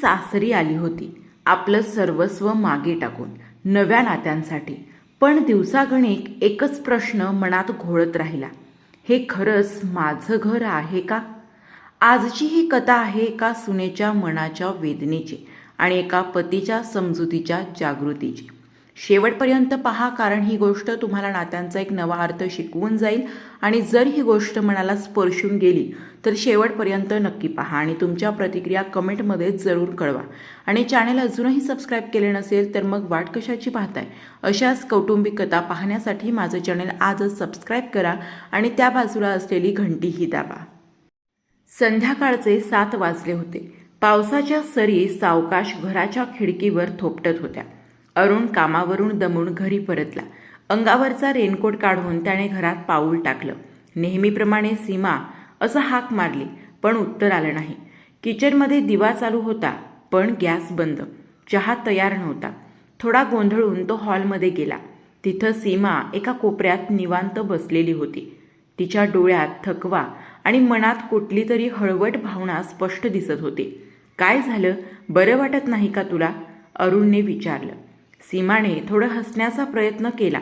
सासरी आली होती. आपलं सर्वस्व मागे टाकून नव्या नात्यांसाठी. पण दिवसागणिक एकच प्रश्न मनात घोळत राहिला. हे खरंच माझं घर आहे का? आजची ही कथा आहे एका सुनेच्या मनाच्या वेदनेची आणि एका पतीच्या समजुतीच्या जागृतीची. शेवटपर्यंत पहा कारण ही गोष्ट तुम्हाला नात्यांचा एक नवा अर्थ शिकवून जाईल. आणि जर ही गोष्ट मनाला स्पर्शून गेली तर शेवटपर्यंत नक्की पहा आणि तुमच्या प्रतिक्रिया कमेंटमध्ये जरूर कळवा. आणि चॅनल अजूनही सबस्क्राईब केले नसेल तर मग वाट कशाची पाहताय? अशाच कौटुंबिक कथा पाहण्यासाठी माझं चॅनल आजच सबस्क्राईब करा आणि त्या बाजूला असलेली घंटीही दाबा. संध्याकाळचे सात वाजले होते. पावसाच्या सरी सावकाश घराच्या खिडकीवर थोपटत होत्या. अरुण कामावरून दमून घरी परतला. अंगावरचा रेनकोट काढून त्याने घरात पाऊल टाकलं. नेहमीप्रमाणे सीमा असं हाक मारली पण उत्तर आलं नाही. किचनमध्ये दिवा चालू होता पण गॅस बंद. चहा तयार नव्हता. थोडा गोंधळून तो हॉलमध्ये गेला. तिथं सीमा एका कोपऱ्यात निवांत बसलेली होती. तिच्या डोळ्यात थकवा आणि मनात कुठली तरी हळवट भावना स्पष्ट दिसत होती. काय झालं? बरं वाटत नाही का तुला? अरुणने विचारलं. सीमाने थोडं हसण्याचा प्रयत्न केला.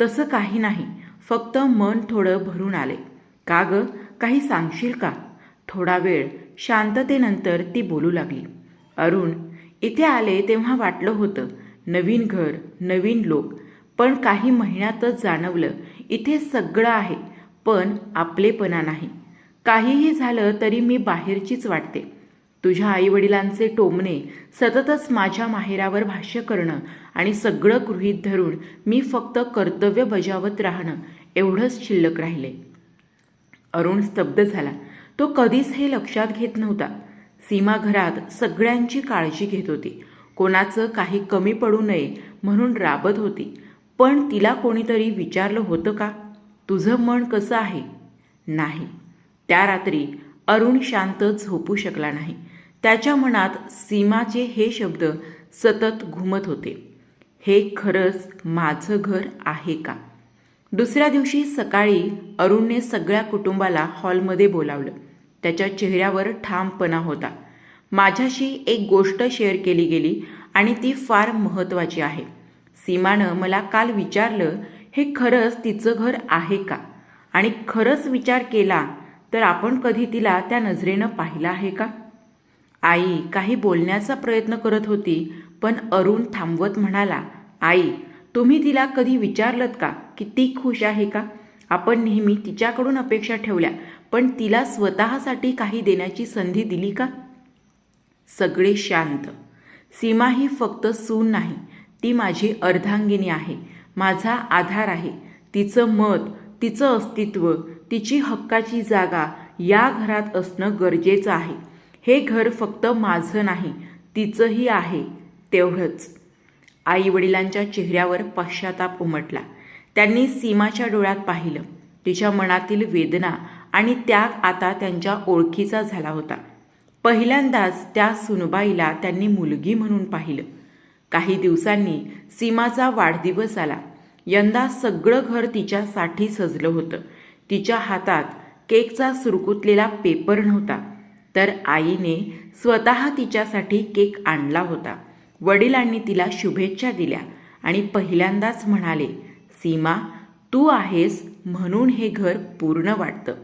तसं काही नाही. फक्त मन थोडं भरून आले. का ग? काही सांगशील का? थोडा वेळ शांततेनंतर ती बोलू लागली. अरुण इथे आले तेव्हा वाटलं होतं. नवीन घर नवीन लोक. पण काही महिन्यातच जाणवलं. इथे सगळं आहे. पण आपलेपणा नाही. काहीही झालं तरी मी बाहेरचीच वाटते. तुझ्या आईवडिलांचे टोमणे सततच माझ्या माहेरावर भाष्य करणं आणि सगळं गृहीत धरून मी फक्त कर्तव्य बजावत राहणं एवढंच शिल्लक राहिले. अरुण स्तब्ध झाला. तो कधीच हे लक्षात घेत नव्हता. सीमा घरात सगळ्यांची काळजी घेत होती. कोणाचं काही कमी पडू नये म्हणून राबत होती. पण तिला कोणीतरी विचारलं होतं का? तुझं मन कसं आहे? नाही. त्या रात्री अरुण शांत झोपू शकला नाही. त्याच्या मनात सीमाचे हे शब्द सतत घुमत होते. हे खरंच माझं घर आहे का? दुसऱ्या दिवशी सकाळी अरुणने सगळ्या कुटुंबाला हॉलमध्ये बोलावलं. त्याच्या चेहऱ्यावर ठामपणा होता. माझ्याशी एक गोष्ट शेअर केली गेली आणि ती फार महत्त्वाची आहे. सीमानं मला काल विचारलं हे खरंच तिचं घर आहे का? आणि खरंच विचार केला तर आपण कधी तिला त्या नजरेनं पाहिलं आहे का? आई काही बोलण्याचा प्रयत्न करत होती पण अरुण थांबवत म्हणाला आई तुम्ही तिला कधी विचारलत का की ती खुश आहे का? आपण नेहमी तिच्याकडून अपेक्षा ठेवल्या पण तिला स्वतःसाठी काही देण्याची संधी दिली का? सगळे शांत. सीमा ही फक्त सून नाही ती माझी अर्धांगिनी आहे माझा आधार आहे. तिचं मत तिचं अस्तित्व तिची हक्काची जागा या घरात असणं गरजेचं आहे. हे घर फक्त माझं नाही तिचंही आहे तेवढंच. आई वडिलांच्या चेहऱ्यावर पश्चाताप उमटला. त्यांनी सीमाच्या डोळ्यात पाहिलं. तिच्या मनातील वेदना आणि त्याग आता त्यांच्या ओळखीचा झाला होता. पहिल्यांदाच त्या सुनबाईला त्यांनी मुलगी म्हणून पाहिलं. काही दिवसांनी सीमाचा वाढदिवस आला. यंदा सगळं घर तिच्यासाठी सजलं होतं. तिच्या हातात केकचा सुरकुतलेला पेपर नव्हता. तर आईने स्वतः तिच्यासाठी केक आणला होता. वडिलांनी तिला शुभेच्छा दिल्या आणि पहिल्यांदाच म्हणाले सीमा तू आहेस म्हणून हे घर पूर्ण वाटतं.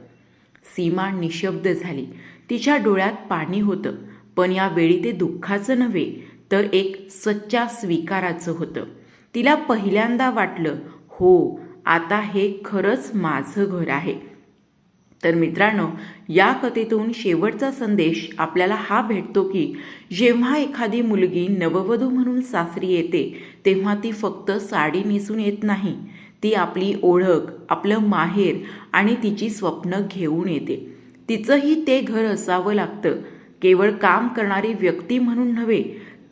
सीमा निशब्द झाली. तिच्या डोळ्यात पाणी होतं पण यावेळी ते दुःखाचं नव्हे तर एक सच्चा स्वीकाराचं होतं. तिला पहिल्यांदा वाटलं हो आता हे खरंच माझं घर आहे. तर मित्रांनो या कथेतून शेवटचा संदेश आपल्याला हा भेटतो की जेव्हा एखादी मुलगी नववधू म्हणून सासरी येते तेव्हा ती फक्त साडी नेसून येत नाही. ती आपली ओळख आपलं माहेर आणि तिची स्वप्न घेऊन येते. तिचंही ते घर असावं लागतं. केवळ काम करणारी व्यक्ती म्हणून नव्हे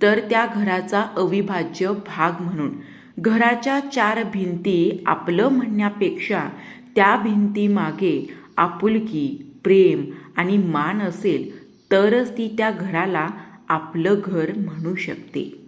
तर त्या घराचा अविभाज्य भाग म्हणून. घराच्या चार भिंती आपलं म्हणण्यापेक्षा त्या भिंतीमागे आपुलकी प्रेम आणि मान असेल तरच ती त्या घराला आपलं घर म्हणू शकते.